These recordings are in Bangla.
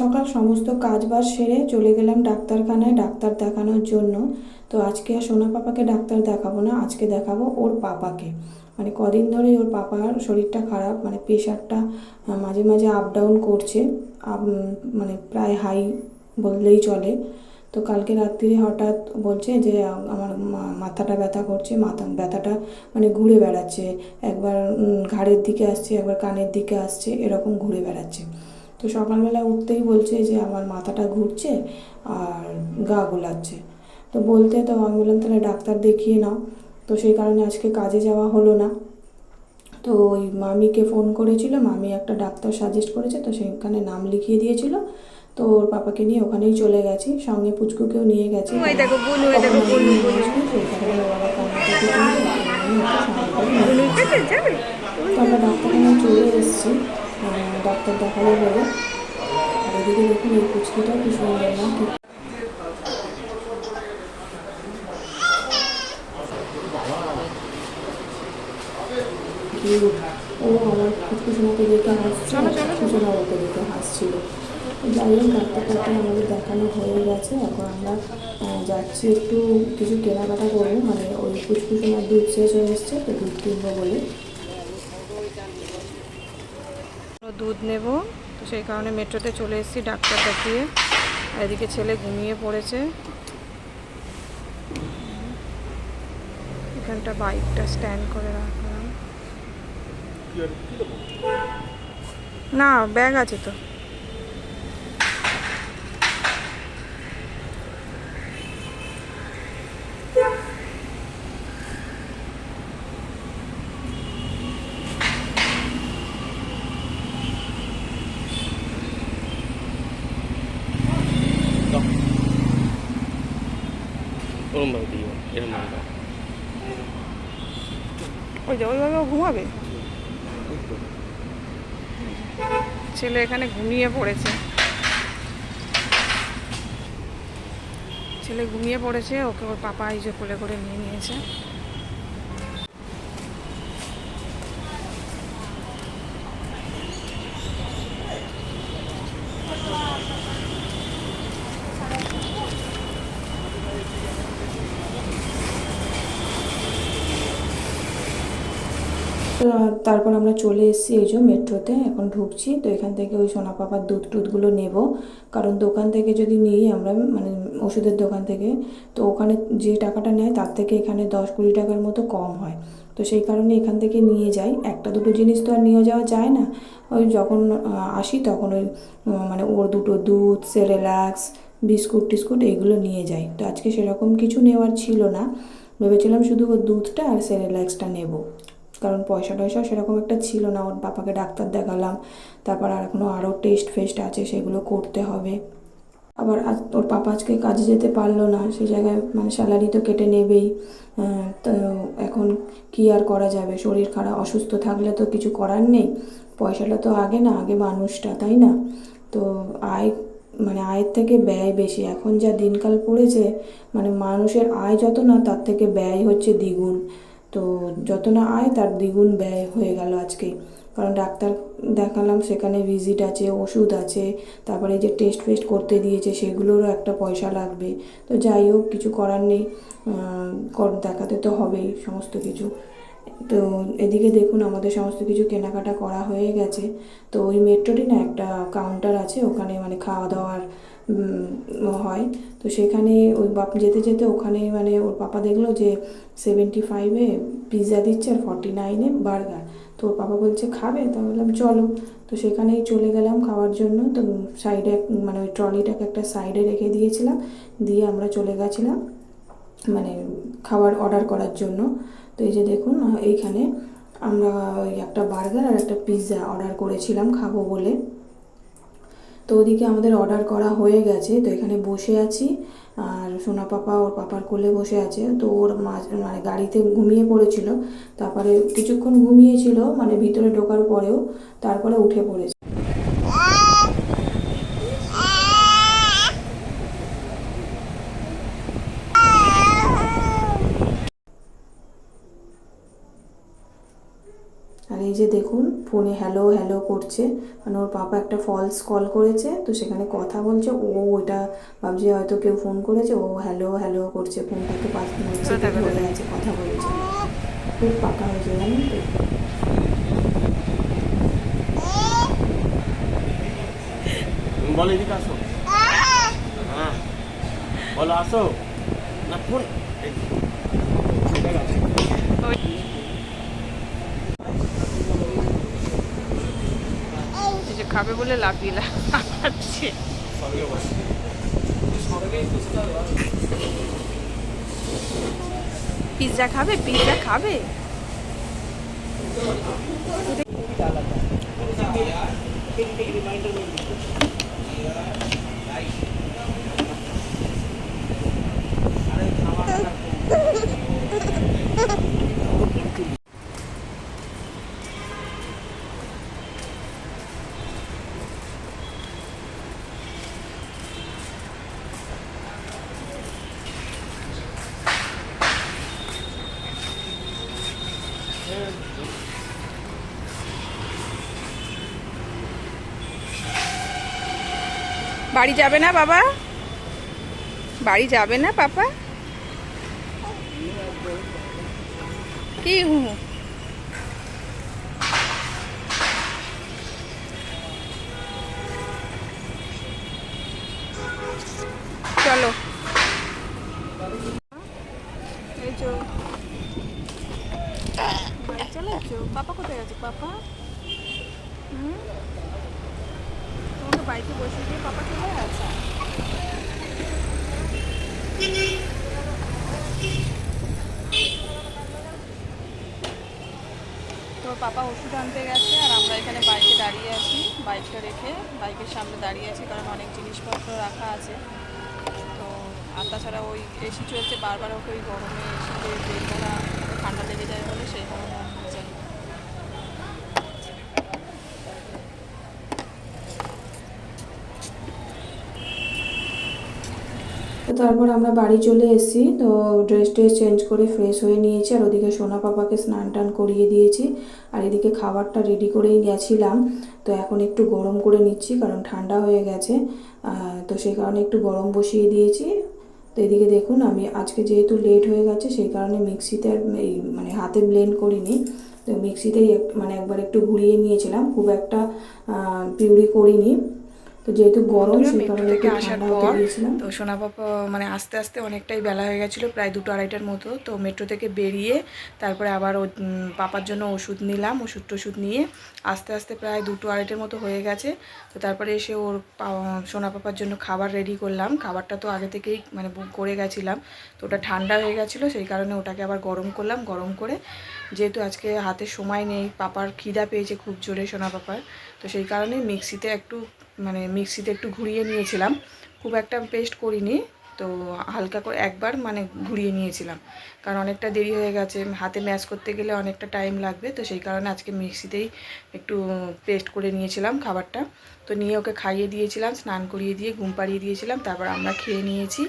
সকাল সমস্ত কাজ বাজ সেরে চলে গেলাম ডাক্তারখানায় ডাক্তার দেখানোর জন্য। তো আজকে আর সোনা পাপাকে ডাক্তার দেখাবো না, আজকে দেখাবো ওর পাপাকে। মানে কদিন ধরেই ওর পাপার শরীরটা খারাপ মানে প্রেশারটা মাঝে মাঝে আপ ডাউন করছে আপ- মানে প্রায় হাই বললেই চলে। তো কালকে রাত্রিরে হঠাৎ বলছে যে, আমার মাথাটা ব্যথা করছে, মাথা, ব্যথাটা মানে ঘুরে বেড়াচ্ছে। একবার ঘাড়ের দিকে আসছে, একবার কানের দিকে আসছে, এরকম ঘুরে বেড়াচ্ছে। তো সকালবেলা উঠতেই বলছে যে আমার মাথাটা ঘুরছে আর গা গোলাচ্ছে। তো বলতে তো আমি বললাম তাহলে ডাক্তার দেখিয়ে নাও। তো সেই কারণে আজকে কাজে যাওয়া হলো না। তো ওই মামিকে ফোন করেছিল মামি একটা ডাক্তার সাজেস্ট করেছে তো সেখানে নাম লিখিয়ে দিয়েছিল। তো ওর পাপাকে নিয়ে ওখানেই চলে গেছি সঙ্গে পুচকুকেও নিয়ে গেছি। তো আমরা ডাক্তারখানায় চলে এসেছি। ডাক্তার দেখাবো বলে। আর এদিকে দেখুন এই পুচকিটা কি সুন্দর না? ও আমার কুচকুচুনাকে দেখে হাসছে কুচকুচুনা ওকে দেখে হাসছিল। যাই হোক ডাক্তার টাক্তার আমাদের দেখানো হয়ে গেছে। এখন আমরা যাচ্ছি একটু কিছু কেনাকাটা করব। মানে ওই কুচকুচুনার দুধ শেষ হয়ে এসছে তো দুধ কিনবো বলে। দুধ নেব। তো সেই কারণে মেট্রোতে চলে এসেছি ডাক্তার দেখিয়ে। এদিকে ছেলে ঘুমিয়ে পড়েছে। এখানটা বাইকটা স্ট্যান্ড করে রাখলাম। না, ব্যাগ আছে তো। ওরম ভাবে দিও দাও। ওই যে ওইভাবে ঘুমাবে? ছেলে এখানে ঘুমিয়ে পড়েছে। ছেলে ঘুমিয়ে পড়েছে, ওকে ওর পাপা এই যে কোলে করে নিয়ে নিয়েছে। তারপর আমরা চলে এসেছি এই যে মেট্রোতে, এখন ঢুকছি। তো এখান থেকে ওই সোনা পাপার দুধ টুধগুলো নেব। কারণ দোকান থেকে যদি নিই আমরা মানে ওষুধের দোকান থেকে, তো ওখানে যে টাকাটা নেয় তার থেকে এখানে দশ কুড়ি টাকার মতো কম হয়। তো সেই কারণে এখান থেকে নিয়ে যাই। একটা দুটো জিনিস তো আর নিয়ে যাওয়া যায় না। ওই যখন আসি তখন ওই মানে ওর দুটো দুধ, সেরেলাক্স, বিস্কুট টিস্কুট এগুলো নিয়ে যাই। তো আজকে সেরকম কিছু নেওয়ার ছিল না। ভেবেছিলাম শুধু ওর দুধটা আর সেরেলাক্সটা নেব। কারণ পয়সা টয়সা সেরকম একটা ছিল না। ওর বাবাকে ডাক্তার দেখালাম। তারপর আর এখনও আরও টেস্ট ফেস্ট আছে, সেগুলো করতে হবে। আবার আজ ওর পাপা আজকে কাজে যেতে পারল না সেই জায়গায় মানে স্যালারি তো কেটে নেবেই। তো এখন কি আর করা যাবে? শরীর খারাপ, অসুস্থ থাকলে তো কিছু করার নেই। পয়সাটা তো আগে না, আগে মানুষটা, তাই না? তো আয় মানে আয়ের থেকে ব্যয় বেশি। এখন যা দিনকাল পড়েছে মানে মানুষের আয় যত না, তার থেকে ব্যয় হচ্ছে দ্বিগুণ। তো যত না আয়, তার দ্বিগুণ ব্যয় হয়ে গেল আজকে। কারণ ডাক্তার দেখালাম, সেখানে ভিজিট আছে, ওষুধ আছে, তারপরে যে টেস্ট ফেস্ট করতে দিয়েছে, সেগুলোরও একটা পয়সা লাগবে। তো যাই হোক, কিছু করার নেই। কর, দেখাতে তো হবেই সমস্ত কিছু। তো এদিকে দেখুন, আমাদের সমস্ত কিছু কেনাকাটা করা হয়ে গেছে। তো ওই মেট্রোটি না একটা কাউন্টার আছে, ওখানে মানে খাওয়া দাওয়ার হয়। তো সেখানে ওই বাপ যেতে যেতে ওখানে মানে ওর পাপা দেখল যে সেভেন্টি ফাইভে পিৎজা দিচ্ছে আর ফর্টি নাইনে বার্গার তো ওর পাপা বলছে, খাবে? তো বললাম, চলো। তো সেখানেই চলে গেলাম খাওয়ার জন্য। তো সাইডে মানে ওই ট্রলিটাকে একটা সাইডে রেখে দিয়েছিলাম। দিয়ে আমরা চলে গেছিলাম মানে খাবার অর্ডার করার জন্য। তো এই যে দেখুন, এইখানে আমরা ওই একটা বার্গার আর একটা পিৎজা অর্ডার করেছিলাম খাব বলে। তো ওদিকে আমাদের অর্ডার করা হয়ে গেছে, তো এখানে বসে আছি। আর সোনা পাপা, ওর পাপার কোলে বসে আছে। তো ওর মানে গাড়িতে ঘুমিয়ে পড়েছিল। তারপরে কিছুক্ষণ ঘুমিয়েছিল মানে ভিতরে ঢোকার পরেও তারপরে উঠে পড়েছে আর এই যে দেখুন ফোনে হ্যালো হ্যালো করছে। মানে ওর পাপা একটা ফলস কল করেছে তো সেখানে কথা বলছে ও ওইটা ভাবছে হয়তো কেউ ফোন করেছে ও হ্যালো হ্যালো করছে ফোনটাকে চলো দেখো, ধরে আছে কথা বলছে। খুব পাকা হয়েছে জানেন তো? বলো এদিকে আসো। হ্যাঁ। বলো আসো। না ফোন ঠিক আছে। এই যে খাবে বলে লাফিয়ে লাফাচ্ছে পিৎজা খাবে? পিজ্জা খাবে? বাড়ি যাবে না বাবা? বাড়ি যাবে না পাপা? কি হু হু? চলো এই চো বাড়ি চলে যাচ্ছো পাপা কোথায় আছে? পাপা হুম? তোমাকে বাড়িতে বসে দিয়ে পাপা কোথায় আছে? তোর পাপা ওষুধ আনতে গেছে আর আমরা এখানে বাইকে দাঁড়িয়ে আছি, বাইকটা রেখে। বাইকের সামনে দাঁড়িয়ে আছি কারণ অনেক জিনিসপত্র রাখা আছে। তো আর তাছাড়া ওই এসি চলছে, বারবার ওকে ওই গরমে এসিতে ঠান্ডা লেগে যায় বলে সেই কারণে আমি যাই তো তারপর আমরা বাড়ি চলে এসেছি। তো ড্রেস ট্রেস চেঞ্জ করে ফ্রেশ হয়ে নিয়েছি আর ওদিকে সোনা পাপাকে স্নান টান করিয়ে দিয়েছি। আর এদিকে খাবারটা রেডি করেই গেছিলাম। তো এখন একটু গরম করে নিচ্ছি কারণ ঠান্ডা হয়ে গেছে। তো সেই কারণে একটু গরম বসিয়ে দিয়েছি। তো এদিকে দেখুন আমি আজকে যেহেতু লেট হয়ে গেছে, সেই কারণে মিক্সিতে এই মানে হাতে ব্লেন্ড করিনি। তো মিক্সিতেই মানে একবার একটু ঘুরিয়ে নিয়েছিলাম। খুব একটা পিউরি করিনি। তো যেহেতু গরম সেই কারণে একটু আসার পর তো সোনা পাপা মানে আস্তে আস্তে অনেকটাই বেলা হয়ে গেছিল প্রায় দুটো আড়াইটার মতো। তো মেট্রো থেকে বেরিয়ে তারপরে আবার ও পাপার জন্য ওষুধ নিলাম ওষুধ টষুধ নিয়ে আস্তে আস্তে প্রায় দুটো আড়াইটার মতো হয়ে গেছে। তো তারপরে এসে ওর সোনা পাপার জন্য খাবার রেডি করলাম। খাবারটা তো আগে থেকেই মানে বুক করে গেছিলাম। তো ওটা ঠান্ডা হয়ে গেছিল সেই কারণে ওটাকে আবার গরম করলাম গরম করে। যেহেতু আজকে হাতে সময় নেই পাপার খিদা পেয়েছে খুব জোরে সোনা পাপার তো সেই কারণে মিক্সিতে একটু মানে মিক্সিতে একটু ঘুরিয়ে নিয়েছিলাম। খুব একটা পেস্ট করিনি, তো হালকা করে একবার মানে ঘুরিয়ে নিয়েছিলাম। কারণ অনেকটা দেরি হয়ে গেছে, হাতে ম্যাশ করতে গেলে অনেকটা টাইম লাগবে, তো সেই কারণে আজকে মিক্সিতেই একটু পেস্ট করে নিয়েছিলাম খাবারটা। তো নিয়ে ওকে খাইয়ে দিয়েছিলাম, স্নান করিয়ে দিয়ে, ঘুম পাড়িয়ে দিয়েছিলাম, তারপর আমরা খেয়ে নিয়েছি।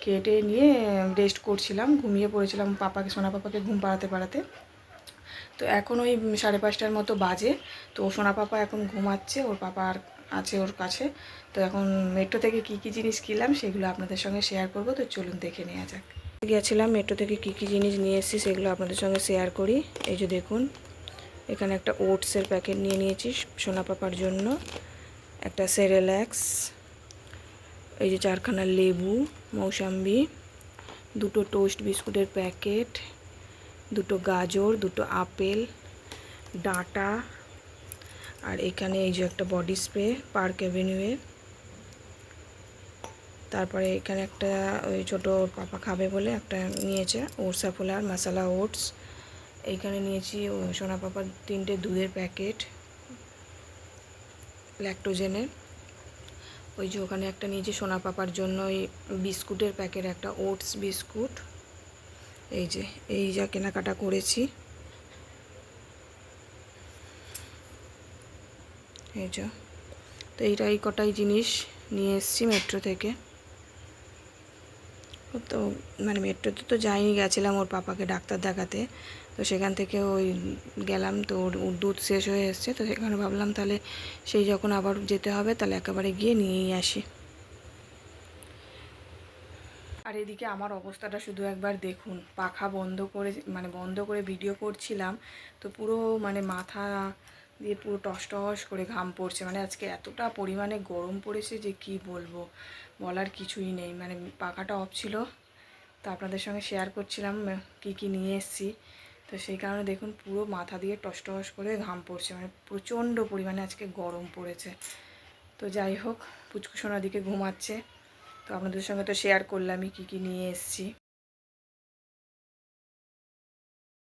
খেয়ে টেয়ে নিয়ে রেস্ট করছিলাম, ঘুমিয়ে পড়েছিলাম পাপাকে, সোনা পাপাকে ঘুম পাড়াতে পাড়াতে। তো এখন ওই সাড়ে পাঁচটার মতো বাজে, তো সোনা পাপা এখন ঘুমাচ্ছে, ওর পাপা আর আছে ওর কাছে। তো এখন মেট্রো থেকে কি কি জিনিস কিনলাম সেগুলো আপনাদের সঙ্গে শেয়ার করব। তো চলুন দেখে নেওয়া যাক। গিয়েছিলাম মেট্রো থেকে কি কি জিনিস নিয়ে এসেছি সেগুলো আপনাদের সঙ্গে শেয়ার করি। এই যে দেখুন, এখানে একটা ওটসের প্যাকেট নিয়ে নিয়েছি সোনা পাপার জন্য। একটা সেরেল্যাক্স এই যে চারখানা লেবু, মৌসাম্বি, দুটো টোস্ট বিস্কুটের প্যাকেট দুটো গাজর, দুটো আপেল, ডাঁটা আর এখানে এই যে একটা বডি স্প্রে পার্ক অ্যাভিনিউয়ের তারপরে এখানে একটা ওই ছোটো পাপা খাবে বলে একটা নিয়েছে, ওটস আর মশলা ওটস। এইখানে নিয়েছি সোনা পাপার তিনটে দুধের প্যাকেট ল্যাক্টোজেনের ওই যে ওখানে একটা নিয়েছি সোনা পাপার জন্য ওই বিস্কুটের প্যাকেট, একটা ওটস বিস্কুট। এই যে, এই যা কেনাকাটা করেছি। এই যা, তো এইটা এই কটাই জিনিস নিয়ে এসেছি মেট্রো থেকে। তো মানে মেট্রোতে তো যাইনি, গেছিলাম ওর পাপাকে ডাক্তার দেখাতে। তো সেখান থেকে ওই গেলাম, তো ওর দুধ শেষ হয়ে এসছে, তো সেখানে ভাবলাম তাহলে সেই যখন আবার যেতে হবে তাহলে একেবারে গিয়ে নিয়েই আসি। আর এদিকে আমার অবস্থাটা শুধু একবার দেখুন, পাখা বন্ধ করে মানে বন্ধ করে ভিডিও করছিলাম, তো পুরো মানে মাথা দিয়ে পুরো টস টস করে ঘাম পড়ছে। মানে আজকে এতটা পরিমাণে গরম পড়েছে যে কি বলব? বলার কিছুই নেই। মানে পাখাটা অফ ছিল। তো আপনাদের সঙ্গে শেয়ার করছিলাম কি কি নিয়ে এসেছি। তো সেই কারণে দেখুন, পুরো মাথা দিয়ে টস টস করে ঘাম পড়ছে। মানে প্রচণ্ড পরিমাণে আজকে গরম পড়েছে। তো যাই হোক পুচকুসোনার দিকে ঘুমাচ্ছে। তো আপনাদের সঙ্গে তো শেয়ার করলামই কী কী নিয়ে এসেছি।